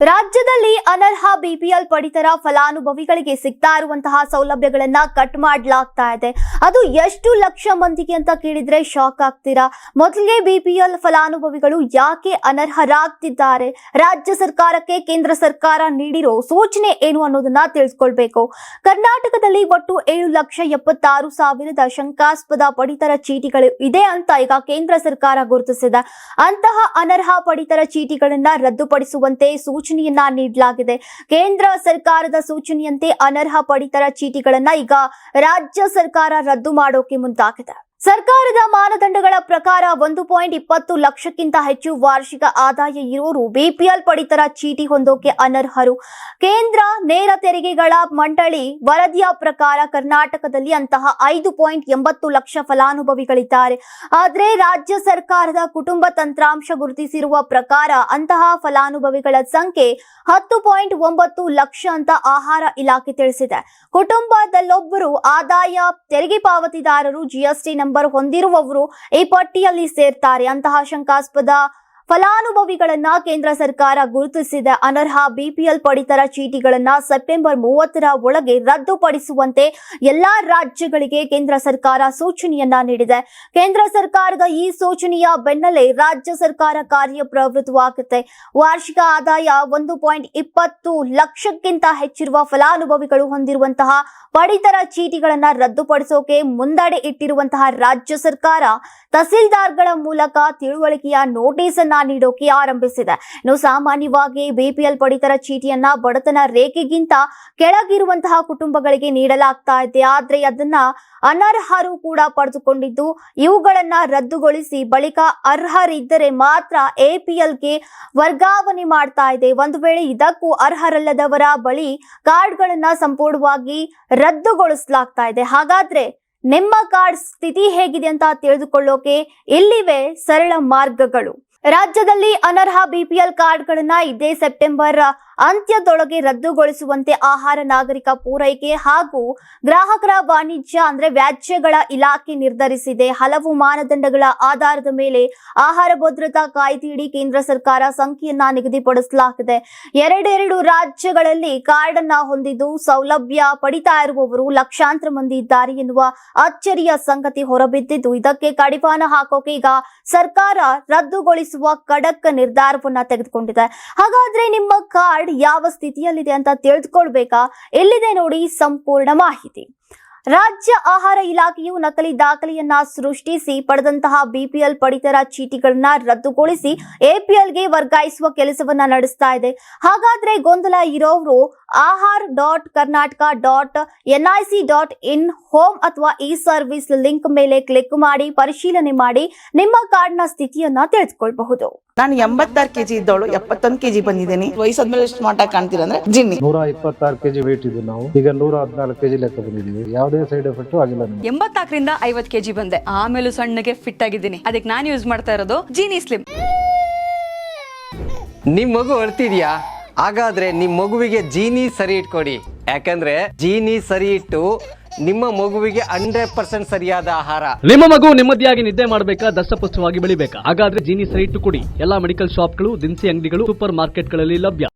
ರಾಜ್ಯದಲ್ಲಿ ಅನರ್ಹ ಬಿಪಿಎಲ್ ಪಡಿತರ ಫಲಾನುಭವಿಗಳಿಗೆ ಸಿಗ್ತಾ ಇರುವಂತಹ ಸೌಲಭ್ಯಗಳನ್ನ ಕಟ್ ಮಾಡಲಾಗ್ತಾ ಇದೆ. ಅದು ಎಷ್ಟು ಲಕ್ಷ ಮಂದಿಗೆ ಅಂತ ಕೇಳಿದ್ರೆ ಶಾಕ್ ಆಗ್ತೀರಾ? ಮೊದಲಿಗೆ ಬಿಪಿಎಲ್ ಫಲಾನುಭವಿಗಳು ಯಾಕೆ ಅನರ್ಹರಾಗ್ತಿದ್ದಾರೆ? ರಾಜ್ಯ ಸರ್ಕಾರಕ್ಕೆ ಕೇಂದ್ರ ಸರ್ಕಾರ ನೀಡಿರೋ ಸೂಚನೆ ಏನು ಅನ್ನೋದನ್ನ ತಿಳಿಸ್ಕೊಳ್ಬೇಕು. ಕರ್ನಾಟಕದಲ್ಲಿ ಒಟ್ಟು ಏಳು ಲಕ್ಷ ಎಪ್ಪತ್ತಾರು ಸಾವಿರದ ಶಂಕಾಸ್ಪದ ಪಡಿತರ ಚೀಟಿಗಳು ಇದೆ ಅಂತ ಈಗ ಕೇಂದ್ರ ಸರ್ಕಾರ ಗುರುತಿಸಿದೆ. ಅಂತಹ ಅನರ್ಹ ಪಡಿತರ ಚೀಟಿಗಳನ್ನ ರದ್ದುಪಡಿಸುವಂತೆ ಸೂಚನೆಯನ್ನ ನೀಡಲಾಗಿದೆ. ಕೇಂದ್ರ ಸರ್ಕಾರದ ಸೂಚನೆಯಂತೆ ಅನರ್ಹ ಪಡಿತರ ಚೀಟಿಗಳನ್ನ ಈಗ ರಾಜ್ಯ ಸರ್ಕಾರ ರದ್ದು ಮಾಡೋಕೆ ಮುಂದಾಗಿದೆ. ಸರ್ಕಾರದ ಮಾನದಂಡಗಳ ಪ್ರಕಾರ ಒಂದು ಪಾಯಿಂಟ್ ಇಪ್ಪತ್ತು ಲಕ್ಷಕ್ಕಿಂತ ಹೆಚ್ಚು ವಾರ್ಷಿಕ ಆದಾಯ ಇರೋರು ಬಿಪಿಎಲ್ ಪಡಿತರ ಚೀಟಿ ಹೊಂದೋಕೆ ಅನರ್ಹರು. ಕೇಂದ್ರ ನೇರ ತೆರಿಗೆಗಳ ಮಂಡಳಿ ವರದಿಯ ಪ್ರಕಾರ ಕರ್ನಾಟಕದಲ್ಲಿ ಅಂತಹ ಐದು ಪಾಯಿಂಟ್ ಎಂಬತ್ತು ಲಕ್ಷ ಫಲಾನುಭವಿಗಳಿದ್ದಾರೆ. ಆದರೆ ರಾಜ್ಯ ಸರ್ಕಾರದ ಕುಟುಂಬ ತಂತ್ರಾಂಶ ಗುರುತಿಸಿರುವ ಪ್ರಕಾರ ಅಂತಹ ಫಲಾನುಭವಿಗಳ ಸಂಖ್ಯೆ ಹತ್ತು ಪಾಯಿಂಟ್ ಒಂಬತ್ತು ಲಕ್ಷ ಅಂತ ಆಹಾರ ಇಲಾಖೆ ತಿಳಿಸಿದೆ. ಕುಟುಂಬದಲ್ಲೊಬ್ಬರು ಆದಾಯ ತೆರಿಗೆ ಪಾವತಿದಾರರು, ಜಿಎಸ್ಟಿ ನಂಬರ್ ಹೊಂದಿರುವವರು ಈ ಪಟ್ಟಿಯಲ್ಲಿ ಸೇರ್ತಾರೆ. ಅಂತಹ ಶಂಕಾಸ್ಪದ ಫಲಾನುಭವಿಗಳನ್ನ ಕೇಂದ್ರ ಸರ್ಕಾರ ಗುರುತಿಸಿದ. ಅನರ್ಹ ಬಿಪಿಎಲ್ ಪಡಿತರ ಚೀಟಿಗಳನ್ನ ಸೆಪ್ಟೆಂಬರ್ ಮೂವತ್ತರ ಒಳಗೆ ರದ್ದುಪಡಿಸುವಂತೆ ಎಲ್ಲಾ ರಾಜ್ಯಗಳಿಗೆ ಕೇಂದ್ರ ಸರ್ಕಾರ ಸೂಚನೆಯನ್ನ ನೀಡಿದೆ. ಕೇಂದ್ರ ಸರ್ಕಾರದ ಈ ಸೂಚನೆಯ ಬೆನ್ನಲ್ಲೇ ರಾಜ್ಯ ಸರ್ಕಾರ ಕಾರ್ಯಪ್ರವೃತ್ತವಾಗುತ್ತೆ. ವಾರ್ಷಿಕ ಆದಾಯ ಒಂದು ಪಾಯಿಂಟ್ ಇಪ್ಪತ್ತು ಲಕ್ಷಕ್ಕಿಂತ ಹೆಚ್ಚಿರುವ ಫಲಾನುಭವಿಗಳು ಹೊಂದಿರುವಂತಹ ಪಡಿತರ ಚೀಟಿಗಳನ್ನ ರದ್ದುಪಡಿಸೋಕೆ ಮುಂದಡೆ ಇಟ್ಟಿರುವಂತಹ ರಾಜ್ಯ ಸರ್ಕಾರ ತಹಸೀಲ್ದಾರ್ಗಳ ಮೂಲಕ ತಿಳುವಳಿಕೆಯ ನೋಟಿಸ್ ಅನ್ನ ನೀಡೋಕೆ ಆರಂಭಿಸಿದೆ. ಇನ್ನು ಸಾಮಾನ್ಯವಾಗಿ ಬಿಪಿಎಲ್ ಪಡಿತರ ಚೀಟಿಯನ್ನ ಬಡತನ ರೇಖೆಗಿಂತ ಕೆಳಗಿರುವಂತಹ ಕುಟುಂಬಗಳಿಗೆ ನೀಡಲಾಗ್ತಾ ಇದೆ. ಆದ್ರೆ ಅದನ್ನ ಅನರ್ಹರು ಕೂಡ ಪಡೆದುಕೊಂಡಿದ್ದು, ಇವುಗಳನ್ನ ರದ್ದುಗೊಳಿಸಿ ಬಳಿಕ ಅರ್ಹರಿದ್ದರೆ ಮಾತ್ರ ಎಪಿಎಲ್ಗೆ ವರ್ಗಾವಣೆ ಮಾಡ್ತಾ ಇದೆ. ಒಂದು ವೇಳೆ ಇದಕ್ಕೂ ಅರ್ಹರಲ್ಲದವರ ಬಳಿ ಕಾರ್ಡ್ಗಳನ್ನ ಸಂಪೂರ್ಣವಾಗಿ ರದ್ದುಗೊಳಿಸಲಾಗ್ತಾ ಇದೆ. ಹಾಗಾದ್ರೆ ನಿಮ್ಮ ಕಾರ್ಡ್ ಸ್ಥಿತಿ ಹೇಗಿದೆ ಅಂತ ತಿಳಿದುಕೊಳ್ಳೋಕೆ ಇಲ್ಲಿವೆ ಸರಳ ಮಾರ್ಗಗಳು. ರಾಜ್ಯದಲ್ಲಿ ಅನರ್ಹ ಬಿಪಿಎಲ್ ಕಾರ್ಡ್ಗಳನ್ನ ಇದೇ ಸೆಪ್ಟೆಂಬರ್ ಅಂತ್ಯದೊಳಗೆ ರದ್ದುಗೊಳಿಸುವಂತೆ ಆಹಾರ ನಾಗರಿಕ ಪೂರೈಕೆ ಹಾಗೂ ಗ್ರಾಹಕರ ವಾಣಿಜ್ಯ ಅಂದ್ರೆ ವ್ಯಾಜ್ಯಗಳ ಇಲಾಖೆ ನಿರ್ಧರಿಸಿದೆ. ಹಲವು ಮಾನದಂಡಗಳ ಆಧಾರದ ಮೇಲೆ ಆಹಾರ ಭದ್ರತಾ ಕಾಯ್ದೆಯಡಿ ಕೇಂದ್ರ ಸರ್ಕಾರ ಸಂಖ್ಯೆಯನ್ನ ನಿಗದಿಪಡಿಸಲಾಗಿದೆ. ಎರಡೆರಡು ರಾಜ್ಯಗಳಲ್ಲಿ ಕಾರ್ಡ್ ಅನ್ನ ಹೊಂದಿದ್ದು ಸೌಲಭ್ಯ ಪಡಿತಾ ಇರುವವರು ಲಕ್ಷಾಂತರ ಮಂದಿ ಇದ್ದಾರೆ ಎನ್ನುವ ಅಚ್ಚರಿಯ ಸಂಗತಿ ಹೊರಬಿದ್ದಿದ್ದು, ಇದಕ್ಕೆ ಕಡಿವಾಣ ಹಾಕೋಕೆ ಈಗ ಸರ್ಕಾರ ರದ್ದುಗೊಳಿಸುವ ಖಡಕ್ ನಿರ್ಧಾರವನ್ನ ತೆಗೆದುಕೊಂಡಿದೆ. ಹಾಗಾದ್ರೆ ನಿಮ್ಮ ಕಾರ್ಡ್ ಯಾವ ಸ್ಥಿತಿಯಲ್ಲಿದೆ ಅಂತ ತಿಳಿದುಕೊಳ್ಬೇಕಾ? ಎಲ್ಲಿದೆ ನೋಡಿ ಸಂಪೂರ್ಣ ಮಾಹಿತಿ. ರಾಜ್ಯ ಆಹಾರ ಇಲಾಖೆಯು ನಕಲಿ ದಾಖಲೆಯನ್ನ ಸೃಷ್ಟಿಸಿ ಪಡೆದಂತಹ ಬಿಪಿಎಲ್ ಪಡಿತರ ಚೀಟಿಗಳನ್ನ ರದ್ದುಗೊಳಿಸಿ ಎಪಿಎಲ್ಗೆ ವರ್ಗಾಯಿಸುವ ಕೆಲಸವನ್ನ ನಡೆಸ್ತಾ ಇದೆ. ಹಾಗಾದ್ರೆ ಗೊಂದಲ ಇರೋರು Ahara dot Karnataka dot NIC dot in home ಅಥವಾ ಇ ಸರ್ವಿಸ್ ಲಿಂಕ್ ಮೇಲೆ ಕ್ಲಿಕ್ ಮಾಡಿ ಪರಿಶೀಲನೆ ಮಾಡಿ ನಿಮ್ಮ ಕಾರ್ಡ್ನ ಸ್ಥಿತಿಯನ್ನ ತಿಳಿದುಕೊಳ್ಳಬಹುದು ನಾನು ಎಂಬತ್ತಾರು ಕೆಜಿ ಇದ್ದವಳು ಎಪ್ಪತ್ತೊಂದು ಕೆಜಿ ಬಂದಿದ್ದೀನಿ. ವಯಸ್ಸಾದ್ಮೇಲೆ ಎಷ್ಟು ಮಾಟ ಕಾಣ್ತೀರಾ ಅಂದ್ರೆ ಜಿನ್ನಿ. ನೂರ ಇಪ್ಪತ್ತಾರು ಕೆಜಿ ವೇಟ್ ಇದೆ ನಾವು. ಈಗ ನೂರ ಹದಿನಾಲ್ಕು ಕೆಜಿ ಲೆಕ್ಕ ಬಂದಿದ್ದೀವಿ. ಯಾವುದೇ ಸೈಡ್ ಎಫೆಕ್ಟ್ ಆಗಿಲ್ಲ ಎಂಬತ್ತಾಕರಿಂದ ಎಂಬತ್ನಾಲ್ಕರಿಂದ ಐವತ್ ಕೆಜಿ ಬಂದೆ. ಆಮೇಲೆ ಸಣ್ಣಗೆ ಫಿಟ್ ಆಗಿದ್ದೀನಿ. ಅದಕ್ಕೆ ನಾನು ಯೂಸ್ ಮಾಡ್ತಾ ಇರೋದು ಜೀನಿ ಸ್ಲಿಮ್ ನಿಮ್ ಮಗು ಅಳ್ತಿದ್ಯಾ? ಹಾಗಾದ್ರೆ ನಿಮ್ ಮಗುವಿಗೆ ಜೀನಿ ಸರಿ ಇಟ್ಕೊಡಿ. ಯಾಕಂದ್ರೆ ಜೀನಿ ಸರಿ ಇಟ್ಟು ನಿಮ್ಮ ಮಗುವಿಗೆ ಹಂಡ್ರೆಡ್ ಪರ್ಸೆಂಟ್ ಸರಿಯಾದ ಆಹಾರ. ನಿಮ್ಮ ಮಗು ನೆಮ್ಮದಿಯಾಗಿ ನಿದ್ದೆ ಮಾಡಬೇಕಾ ದಷ್ಟಪುಷ್ಟವಾಗಿ ಬೆಳಿಬೇಕಾ? ಹಾಗಾದ್ರೆ ಜೀನಿ ಸರಿ ಇಟ್ಟು ಕೊಡಿ. ಎಲ್ಲಾ ಮೆಡಿಕಲ್ ಶಾಪ್ಗಳು ದಿನಸಿ ಅಂಗಡಿಗಳು ಸೂಪರ್ ಮಾರ್ಕೆಟ್ಗಳಲ್ಲಿ ಲಭ್ಯ.